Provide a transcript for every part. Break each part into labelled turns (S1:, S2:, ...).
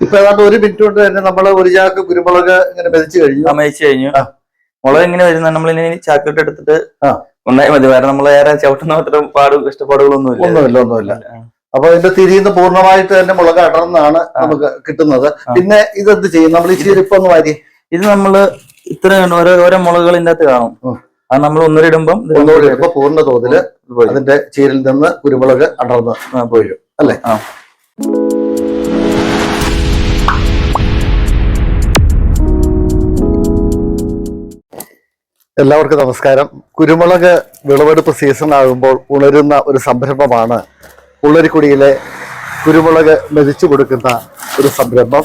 S1: ഇപ്പൊ ഏതാണ്ട് ഒരു മിനിറ്റ് കൊണ്ട് തന്നെ നമ്മൾ ഒരു ചാക്ക് കുരുമുളക് ഇങ്ങനെ മെതിച്ചു കഴിഞ്ഞു
S2: അമയിച്ചു കഴിഞ്ഞു. മുളക് ഇങ്ങനെ വരുന്ന നമ്മളിനി ചാക്കിട്ട് എടുത്തിട്ട്. ഒന്നായി മതി വേറെ നമ്മൾ ഏറെ ചവിട്ടുന്ന അത്ര പാട് ഇഷ്ടപ്പാടുകളൊന്നും ഇല്ല
S1: ഒന്നുമില്ല ഒന്നുമില്ല അപ്പൊ ഇതിന്റെ തിരിയുന്ന പൂർണമായിട്ട് തന്നെ മുളക് അടർന്നാണ് നമുക്ക് കിട്ടുന്നത്. പിന്നെ ഇതെന്ത് ചെയ്യും നമ്മൾ ഈ ഒന്ന് വാരി
S2: ഇത് നമ്മൾ ഇത്ര ഓരോ ഓരോ മുളകുകൾ ഇതിന്റെ അകത്ത് കാണും. അത് നമ്മൾ ഒന്നരിടുമ്പം
S1: ഒന്നുകൂടി ഇടുമ്പോ പൂർണ
S2: തോതിൽ
S1: അതിന്റെ ചീരിൽ നിന്ന് കുരുമുളക് അടർന്ന്
S2: പോയി.
S1: അല്ലേ?
S2: ആ.
S1: എല്ലാവർക്കും നമസ്കാരം. കുരുമുളക് വിളവെടുപ്പ് സീസൺ ആകുമ്പോൾ ഉണരുന്ന ഒരു സംരംഭമാണ് ഉള്ളരിക്കുടിയിലെ കുരുമുളക് മെതിച്ചു കൊടുക്കുന്ന ഒരു സംരംഭം.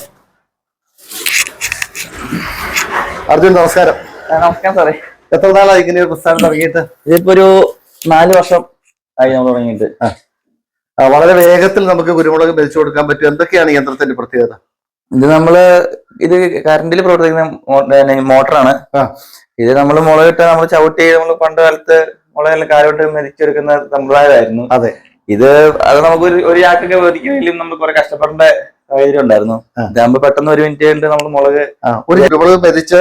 S1: അർജുൻ നമസ്കാരം.
S2: നമസ്കാരം സാറേ.
S1: എത്ര നാളായി ഇങ്ങനെ ഒരു പ്രസ്ഥാനം തുടങ്ങിയിട്ട്?
S2: ഇതിപ്പോ ഒരു നാല് വർഷം ആയി നമ്മൾ തുടങ്ങിയിട്ട്.
S1: വളരെ വേഗത്തിൽ നമുക്ക് കുരുമുളക് മെതിച്ചു കൊടുക്കാൻ പറ്റും. എന്തൊക്കെയാണ് യന്ത്രത്തിന്റെ പ്രത്യേകത?
S2: ഇത് നമ്മൾ ഇത് കറണ്ടിൽ പ്രവർത്തിക്കുന്ന മോട്ടറാണ്. ഇത് നമ്മൾ മുളകിട്ട് നമ്മൾ ചവിട്ടി നമ്മൾ പണ്ട് കാലത്ത് മുളകെല്ലാം കാലോട്ട് മെതിച്ചെടുക്കുന്ന സമ്പ്രദായമായിരുന്നു
S1: അതെ.
S2: ഇത് അത് നമുക്ക് ഒരു ഒരു ചാക്കൊക്കെ വേദിക്കുന്നതിലും നമ്മൾ കുറെ കഷ്ടപ്പെടേണ്ട സാഹചര്യം ഉണ്ടായിരുന്നു. ഇതാകുമ്പോ പെട്ടെന്ന് ഒരു മിനിറ്റ് കൊണ്ട് നമ്മൾ മുളക്
S1: ഒരു മുളക് മെതിച്ച്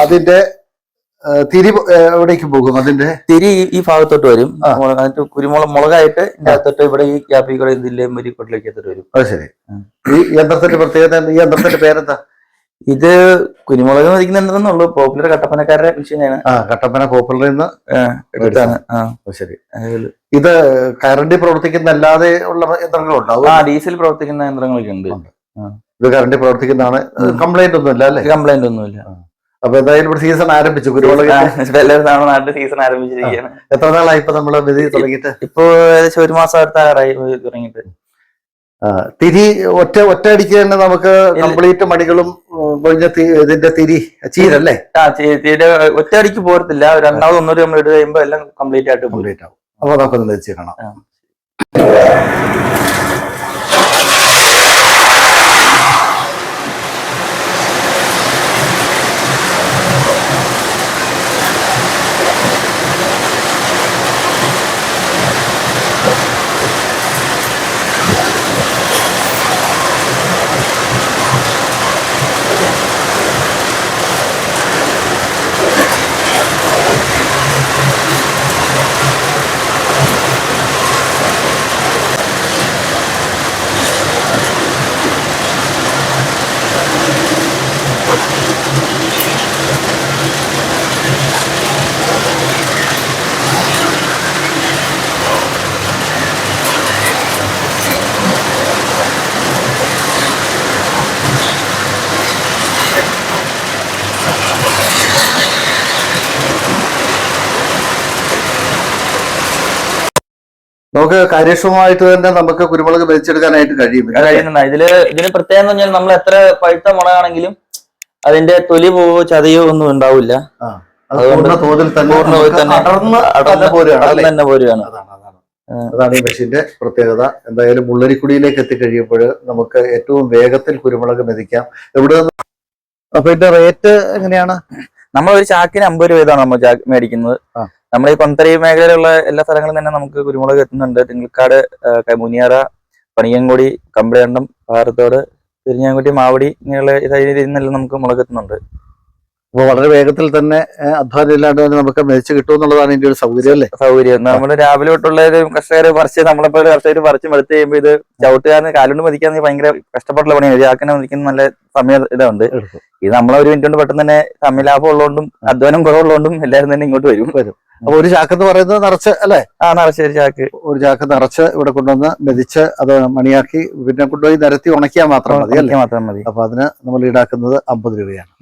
S1: അതിന്റെ തിരി എവിടേക്ക് പോകും അതിന്റെ?
S2: തിരി ഈ- ഭാഗത്തോട്ട് വരും. അതിന്റെ കുരുമുളക് മുളകായിട്ട് ഇതിന്റെ അകത്തോട്ട് ഇവിടെ ഈ ക്യാപ്പിക്കൂടെ ഇതിലെ മരിക്കോട്ടിലേക്ക് എത്തിട്ട് വരും.
S1: അത് ശരി. ഈ യന്ത്രത്തിന്റെ പ്രത്യേകത ഈ യന്ത്രത്തിന്റെ പേരെന്താ?
S2: ഇത് കുരുമുളക് മതിക്കുന്നുണ്ടെന്നുള്ളൂ പോപ്പുലർ കട്ടപ്പനക്കാരുടെ മെഷീനാണ്
S1: ആ കട്ടപ്പന പോപ്പുലർ നിന്ന്
S2: എടുത്താണ്. ആ.
S1: ശരി. ഇത് കറണ്ടിൽ പ്രവർത്തിക്കുന്ന അല്ലാതെ ഉള്ള യന്ത്രങ്ങളുണ്ടോ? അത്
S2: ആ ഡീസൽ പ്രവർത്തിക്കുന്ന യന്ത്രങ്ങളൊക്കെ ഉണ്ട്.
S1: ഇത് കറണ്ടിൽ പ്രവർത്തിക്കുന്നതാണ്. കംപ്ലൈന്റ് ഒന്നും ഇല്ല അല്ലേ?
S2: കംപ്ലൈന്റ് ഒന്നുമില്ല.
S1: അപ്പൊ എന്തായാലും ഇവിടെ സീസൺ ആരംഭിച്ചു. കുരുമുളക്
S2: നമ്മുടെ നാട്ടിൽ സീസൺ ആരംഭിച്ചിരിക്കുകയാണ്.
S1: എത്ര നാളായി ഇപ്പൊ നമ്മൾ വിധി തുടങ്ങിയിട്ട്?
S2: ഇപ്പൊ ഏകദേശം ഒരു മാസം അടുത്താറായി തുടങ്ങിയിട്ട്.
S1: തിരി ഒറ്റ ഒറ്റ അടിക്ക് തന്നെ നമുക്ക് കംപ്ലീറ്റ് മണികളും ഉം, കൊഴിഞ്ഞ ഇതിന്റെ തിരി ചീരല്ലേ?
S2: ആ തീരെ ഒറ്റയടിക്ക് പോരത്തില്ല. രണ്ടാമത് ഒന്നൂറ് നമ്മൾ ഇട്ട് കഴിയുമ്പോ എല്ലാം കംപ്ലീറ്റ് ആയിട്ട് പോരും.
S1: കംപ്ലീറ്റ് ആവും. അപ്പൊ നമുക്കൊന്ന് വെച്ച് കാണാം. നമുക്ക് കാര്യക്ഷമമായിട്ട് തന്നെ നമുക്ക് കുരുമുളക് വെച്ചെടുക്കാനായിട്ട് കഴിയും.
S2: കഴിയുന്നുണ്ട്. ഇതിൽ ഇതിന് പ്രത്യേകം എന്ന് പറഞ്ഞാൽ നമ്മൾ എത്ര പഴുത്ത മുളകാണെങ്കിലും അതിന്റെ തൊലി പോവോ ചതയോ ഒന്നും ഉണ്ടാവില്ല.
S1: അതാണ് ഈ മെഷീന്റെ പ്രത്യേകത. എന്തായാലും മുള്ളരിക്കുടിയിലേക്ക് എത്തിക്കഴിയുമ്പോൾ നമുക്ക് ഏറ്റവും വേഗത്തിൽ കുരുമുളക് മെതിക്കാം. എവിടെ അപ്പൊ ഇതിന്റെ റേറ്റ് എങ്ങനെയാണ്?
S2: നമ്മൾ ഒരു ചാക്കിന് അമ്പത് രൂപ നമ്മൾ മേടിക്കുന്നത്.
S1: മേടിക്കുന്നത്
S2: നമ്മൾ ഈ കൊന്തരി മേഖലയിലുള്ള എല്ലാ സ്ഥലങ്ങളും തന്നെ നമുക്ക് കുരുമുളക് എത്തുന്നുണ്ട്. തിങ്കൾക്കാട് മുനിയാറ പണിയൻകൊടി കമ്പളിയണ്ടം പാറത്തോട് തിരിഞ്ഞാൻകുട്ടി മാവടി ഇങ്ങനെയുള്ള നിന്നെല്ലാം നമുക്ക് മുളക് എത്തുന്നുണ്ട്.
S1: അപ്പൊ വളരെ വേഗത്തിൽ തന്നെ അധ്വാനം ഇല്ലാണ്ട് തന്നെ നമുക്ക് മേടിച്ച് കിട്ടും എന്നുള്ളതാണ് ഇതിന്റെ ഒരു സൗകര്യം അല്ലേ?
S2: സൗകര്യം. നമ്മൾ രാവിലെ തൊട്ടുള്ള കർഷകർ പറിച്ച് നമ്മളെപ്പോൾ കർഷകർ പറിച്ച് മെടുത്ത് കഴിയുമ്പോൾ ഇത് ചവിട്ടുകാരന് കാലുകൊണ്ട് മതിക്കാൻ ഭയങ്കര കഷ്ടപ്പെട്ടുള്ള പണിയാണ്. ഇതാക്കിനെ മതിക്കുന്ന നല്ല സമയം ഇതുണ്ട്. ഇത് നമ്മളെ ഒരു മിനിറ്റ് കൊണ്ട് പെട്ടെന്ന് തന്നെ സമയ ലാഭം ഉള്ളതുകൊണ്ടും അധ്വാനം കുറവുള്ളതുകൊണ്ടും എല്ലാവരും തന്നെ ഇങ്ങോട്ട് വരും. വരും.
S1: അപ്പൊ ഒരു ചാക്ക് എന്ന് പറയുന്നത് നിറച്ച് അല്ലെ?
S2: ആ നിറച്ചൊരു ചാക്ക്.
S1: ഒരു ചാക്ക് നിറച്ച് ഇവിടെ കൊണ്ടുവന്ന് മെതിച്ച് അത് മണിയാക്കി പിന്നെ കൊണ്ടുപോയി നിരത്തി ഉണക്കിയാൽ മാത്രം മതി
S2: മാത്രം മതി.
S1: അപ്പൊ അതിന് നമ്മൾ ഈടാക്കുന്നത് അമ്പത് രൂപയാണ്.